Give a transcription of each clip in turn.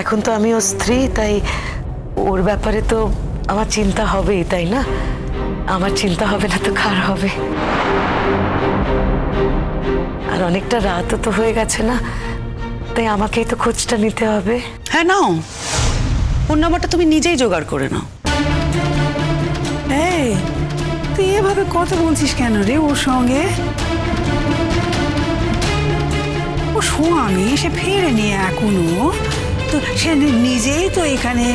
এখন তো আমি ওর স্ত্রী তাই ওর ব্যাপারে তো আমার চিন্তা হবেই তাই না? আমার চিন্তা হবে না তো কার হবে? আর অনেকটা রাতও তো হয়ে গেছে না তাই আমাকেই তো খোঁজটা নিতে হবে। হ্যাঁ নাও। ফোন নাম্বারটা তুমি নিজেই জোগাড় করে নাও। এই তুই এভাবে কথা বলছিস কেন রে ওর সঙ্গে? ও স্বামী সে ফেরেনি এখনও। তো সে নিজেই তো এখানে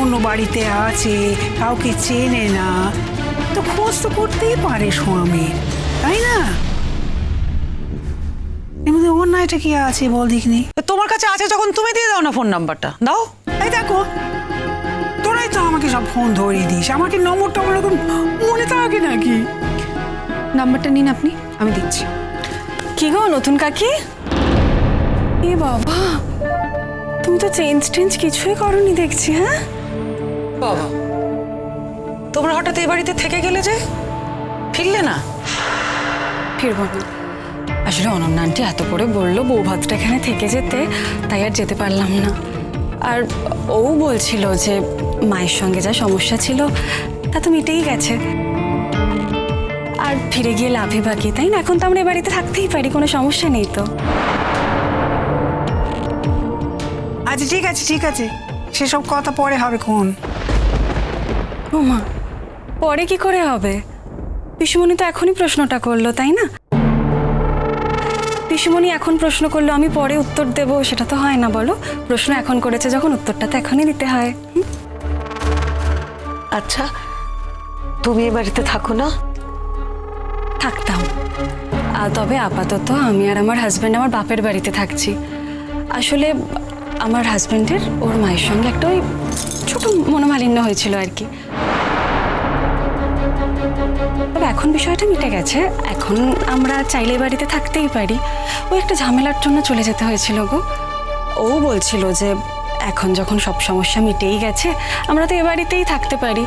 অন্য বাড়িতে আছে কাউকে চেনে না। তো খোঁজ তো করতেই পারে স্বামীর তাই না? মধ্যে অন্যায়টা কি আছে বল দেখিনি? তো তোমার কাছে আছে যখন তুমি দিয়ে দাও না ফোন নাম্বারটা দাও। এই দেখো তোরাই তো আমাকে সব ফোন ধরিয়ে দিস। আমাকে নম্বর টম্বর এরকম মনে থাকে নাকি? নাম্বারটা নিন আপনি আমি দিচ্ছি। কি গো নতুন কাকি? এ বাবা। তুমি তো চেঞ্জ টেঞ্জ কিছুই করনি দেখছি হ্যাঁ? বাবা তোমরা হঠাৎ এই বাড়িতে থেকে গেলে যে? ফিরলে না? ফিরবো না। আসলে অনন্যা আন্টি এত করে বলল বউ ভাতটা এখানে থেকে যেতে তাই আর যেতে পারলাম না। আর ও বলছিল যে মায়ের সঙ্গে যা সমস্যা ছিল তা তো মিটেই গেছে। আর ফিরে গিয়ে লাভে বাকি তাই না? এখন তো আমরা এ বাড়িতে থাকতেই পারি কোনো সমস্যা নেই তো। আচ্ছা ঠিক আছে ঠিক আছে। সেসব কথা পরে হবে কোন ও মা পরে কি করে হবে? পিসুমণি তো এখনই প্রশ্নটা করল তাই না? পিসুমণি এখন প্রশ্ন করল আমি পরে উত্তর দেব সেটা তো হয় না বলো। প্রশ্ন এখন করেছে যখন উত্তরটা তো এখনই দিতে হয়। হুম? আচ্ছা তুমি এ বাড়িতে থাকো না? থাকতাম আর তবে আপাতত আমি আর আমার হাজব্যান্ড আমার বাপের বাড়িতে থাকছি। আসলে আমার হাজব্যান্ডের ওর মায়ের সঙ্গে একটা ওই ছোট মনোমালিন্য হয়েছিল আর কি। তবে এখন বিষয়টা মিটে গেছে। এখন আমরা চাইলে বাড়িতে থাকতেই পারি। ও একটা ঝামেলার জন্য চলে যেতে হয়েছিল গো। ও বলছিল যে এখন যখন সব সমস্যা মিটেই গেছে, আমরা তো এ বাড়িতেই থাকতে পারি।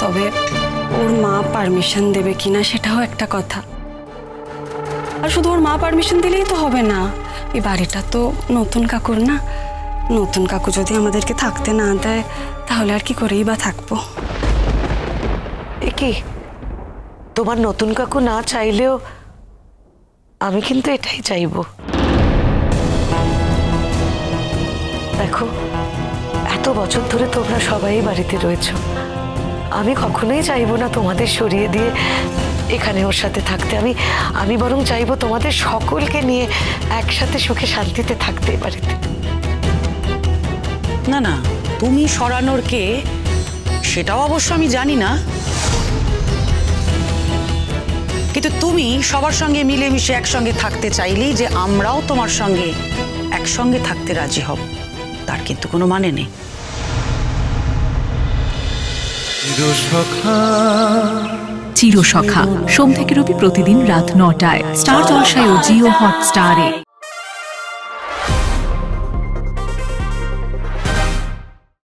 তবে ওর মা পারমিশন দেবে কিনা সেটাও একটা কথা। আর শুধু ওর মা পারমিশন দিলেই তো হবে না। এই বাড়িটা তো নতুন কাকুর না। নতুন কাকু যদি আমাদেরকে থাকতে না দেয়, তাহলে আর কি করেই বা থাকব? কি? তোমার নতুন কাকু না চাইলেও আমি কিন্তু এটাই চাইব। দেখো, এত বছর ধরে তোমরা সবাই বাড়িতে রয়েছো। আমি কখনোই চাইব না তোমাদের সরিয়ে দিয়ে এখানে ওর সাথে থাকতে। আমি আমি বরং চাইব তোমাদের সকলকে নিয়ে একসাথে সুখে শান্তিতে থাকতে বাড়িতে। না না তুমি সরানোর কে? সেটাও অবশ্য আমি জানি না। কিন্তু তুমি সবার সঙ্গে মিলেমিশে একসঙ্গে থাকতে চাইলেই যে আমরাও তোমার সঙ্গে একসঙ্গে থাকতে রাজি হব তার কিন্তু কোনো মানে নেই। চিরসখা। সোম থেকে রবি প্রতিদিন রাত নটায়। স্টার জলসায় ও জিও হটস্টারে।